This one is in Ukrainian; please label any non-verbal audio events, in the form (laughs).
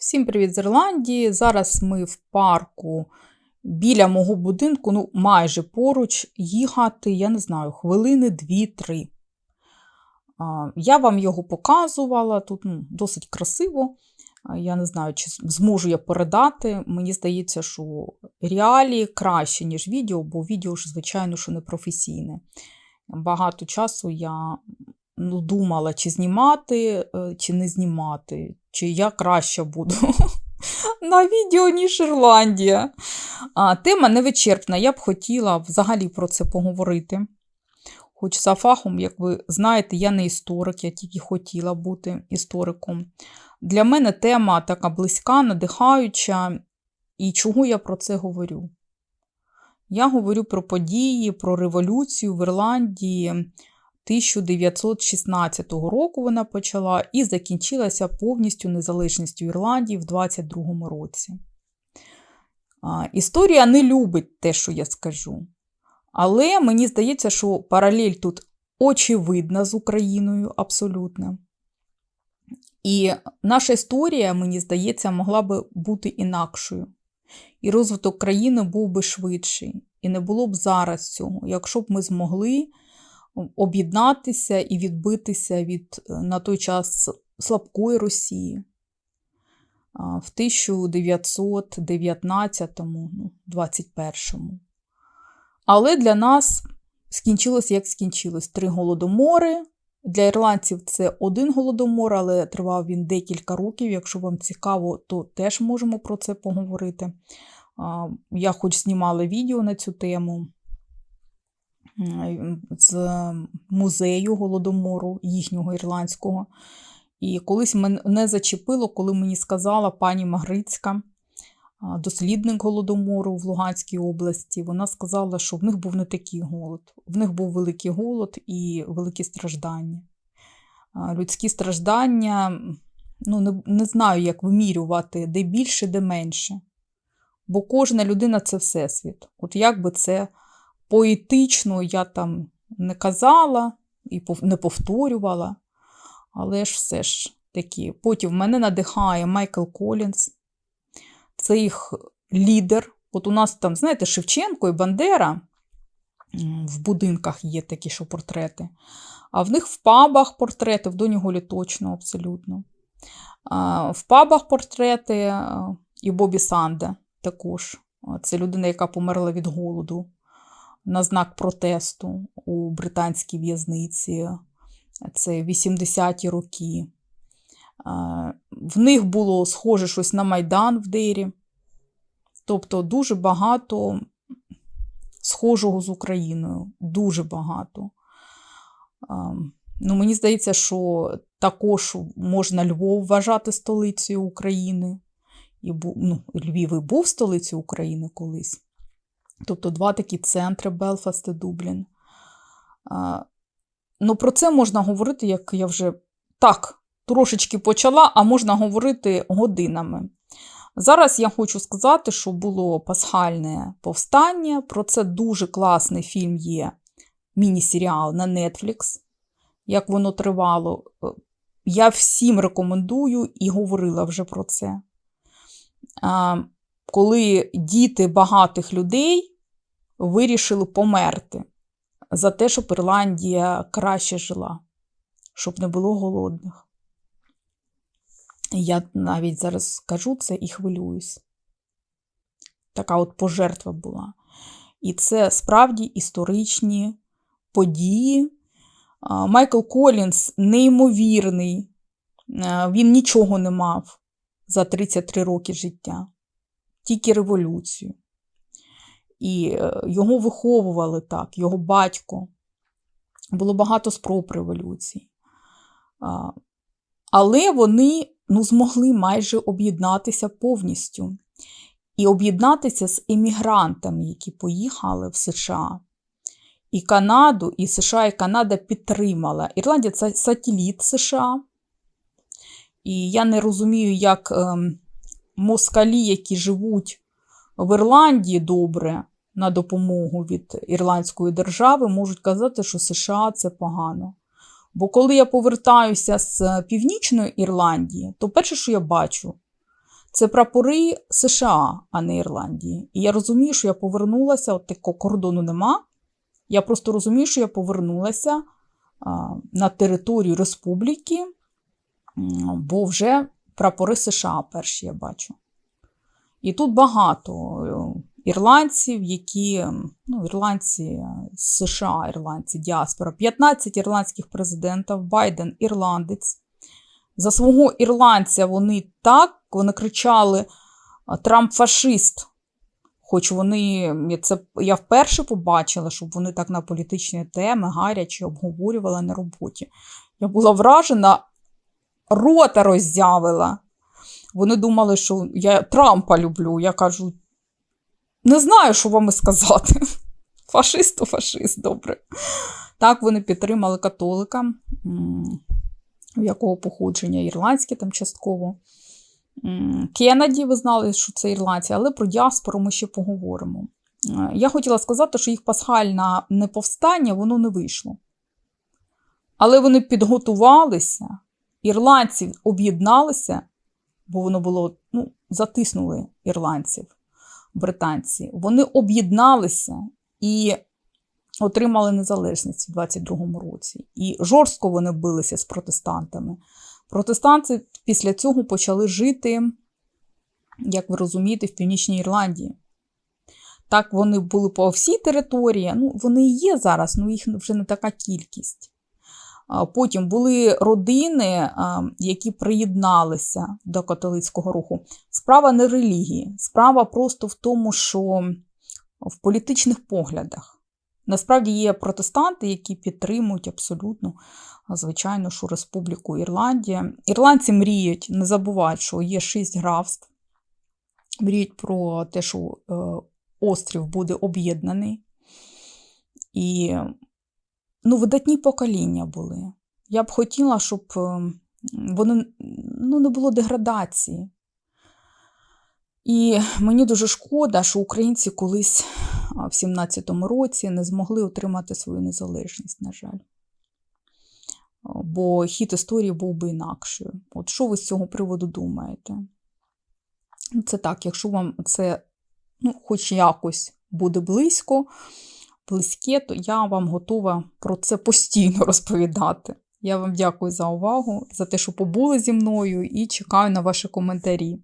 Всім привіт з Ірландії. Зараз ми в парку біля мого будинку, ну майже поруч, їхати, я не знаю, хвилини 2-3. Я вам його показувала, тут ну, досить красиво. Я не знаю, чи зможу я передати. Мені здається, що реалії краще, ніж відео, бо відео ж, звичайно, що не професійне. Багато часу я ну, думала, чи знімати, е, чи не знімати, чи я краще буду (laughs) на відео, ніж Ірландія. А, Тема невичерпна. Я б хотіла взагалі про це поговорити. Хоч за фахом, як ви знаєте, я не історик, я тільки хотіла бути істориком. Для мене тема така близька, надихаюча. І чого я про це говорю? Я говорю про події, про революцію в Ірландії 1916 року вона почала і закінчилася повністю незалежністю Ірландії в 22 році. Історія не любить те, що я скажу. Але мені здається, що паралель тут очевидна з Україною абсолютно. І наша історія, мені здається, могла би бути інакшою. І розвиток країни був би швидший. І не було б зараз цього, якщо б ми змогли об'єднатися і відбитися від на той час слабкої Росії. В 1919-21. Але для нас скінчилось, як скінчилось, три голодомори. Для ірландців це один голодомор, але тривав він декілька років. Якщо вам цікаво, то теж можемо про це поговорити. Я хоч знімала відео на цю тему з музею голодомору, їхнього ірландського. І колись мене зачепило, коли мені сказала пані Магрицька, дослідник голодомору в Луганській області. Вона сказала, що в них був не такий голод. В них був великий голод і великі страждання. Людські страждання, ну, не, не знаю, як вимірювати, де більше, де менше. Бо кожна людина це всесвіт. От як би це поетично я там не казала і не повторювала, але ж все ж таки. Потім мене надихає Майкл Колінс, це їх лідер. От у нас там, знаєте, Шевченко і Бандера в будинках є такі що портрети. А в них в пабах портрети, в Доні Голі точно, абсолютно. В пабах портрети і Бобі Санде також. Це людина, яка померла від голоду на знак протесту у британській в'язниці. Це 80-ті роки. В них було схоже щось на Майдан в Дейрі. Тобто дуже багато схожого з Україною. Дуже багато. Ну, Мені здається, що також можна Львов вважати столицею України. І ну, Львів і був столицею України колись. Тобто два такі центри Белфаст і Дублін. Ну, Про це можна говорити, як я вже так трошечки почала, а можна говорити годинами. Зараз я хочу сказати, що було пасхальне повстання. Про це дуже класний фільм є міні-серіал на Netflix. Як воно тривало. Я всім рекомендую і говорила вже про це. Коли діти багатих людей вирішили померти за те, щоб Ірландія краще жила, щоб не було голодних. Я навіть зараз скажу це і хвилююсь. Така от пожертва була. І це справді історичні події. Майкл Колінс неймовірний, він нічого не мав за 33 роки життя, тільки революцію. І е, його виховували так, його батько. Було багато спроб революції. Але вони ну, змогли майже об'єднатися повністю. І об'єднатися з емігрантами, які поїхали в США. І Канаду, і США, і Канада підтримала. Ірландія це сателіт США. І я не розумію, як ем, москалі, які живуть в Ірландії добре, на допомогу від Ірландської держави, можуть казати, що США це погано. Бо коли я повертаюся з Північної Ірландії, то перше, що я бачу, Це прапори США, а не Ірландії. І я розумію, що я повернулася, от такого кордону нема. Я просто розумію, що я повернулася а, на територію республіки, бо вже прапори США перші я бачу. І тут багато е, ірландців, які, м, ну, ірландці е, США, ірландці, діаспора, 15 ірландських президентів, Байден ірландець. За свого ірландця вони так, вони кричали Трамп фашист. Хоч вони, це я вперше побачила, щоб вони так на політичні теми гаряче обговорювали на роботі. Я була вражена, рота роззявила. Вони думали, що я Трампа люблю. Я кажу, не знаю, що вам і сказати. (laughs) Фашист то фашист, добре. Так, вони підтримали католика, в якого походження ірландське там частково. Кеннеді, ви знали, що це ірландці, але про діаспору ми ще поговоримо. Е, Я хотіла сказати, що їх пасхальне неповстання воно не вийшло. Але вони підготувалися, ірландці об'єдналися, бо воно було, ну, затиснули ірландців, британці. Вони об'єдналися і отримали незалежність у 22-му році. І жорстко вони билися з протестантами. Протестанти після цього почали жити, як ви розумієте, в Північній Ірландії. Так, вони були по всій території, ну, вони є зараз, ну їх вже не така кількість. Потім були родини, які приєдналися до католицького руху. Справа не релігії, справа просто в тому, що в політичних поглядах. Насправді є протестанти, які підтримують абсолютно, звичайно, що Республіку Ірландія. Ірландці мріють, не забувають, що є шість графств. Мріють про те, що е, острів буде об'єднаний. І ну, видатні покоління були. Я б хотіла, щоб е, вони ну, не було деградації. І мені дуже шкода, що українці колись в 17-му році не змогли отримати свою незалежність, на жаль. Бо хід історії був би інакшою. От що ви з цього приводу думаєте? Це так, якщо вам це ну, хоч якось буде близько, близьке, то я вам готова про це постійно (laughs) розповідати. Я вам дякую за увагу, за те, що побули зі мною, і чекаю на ваші коментарі.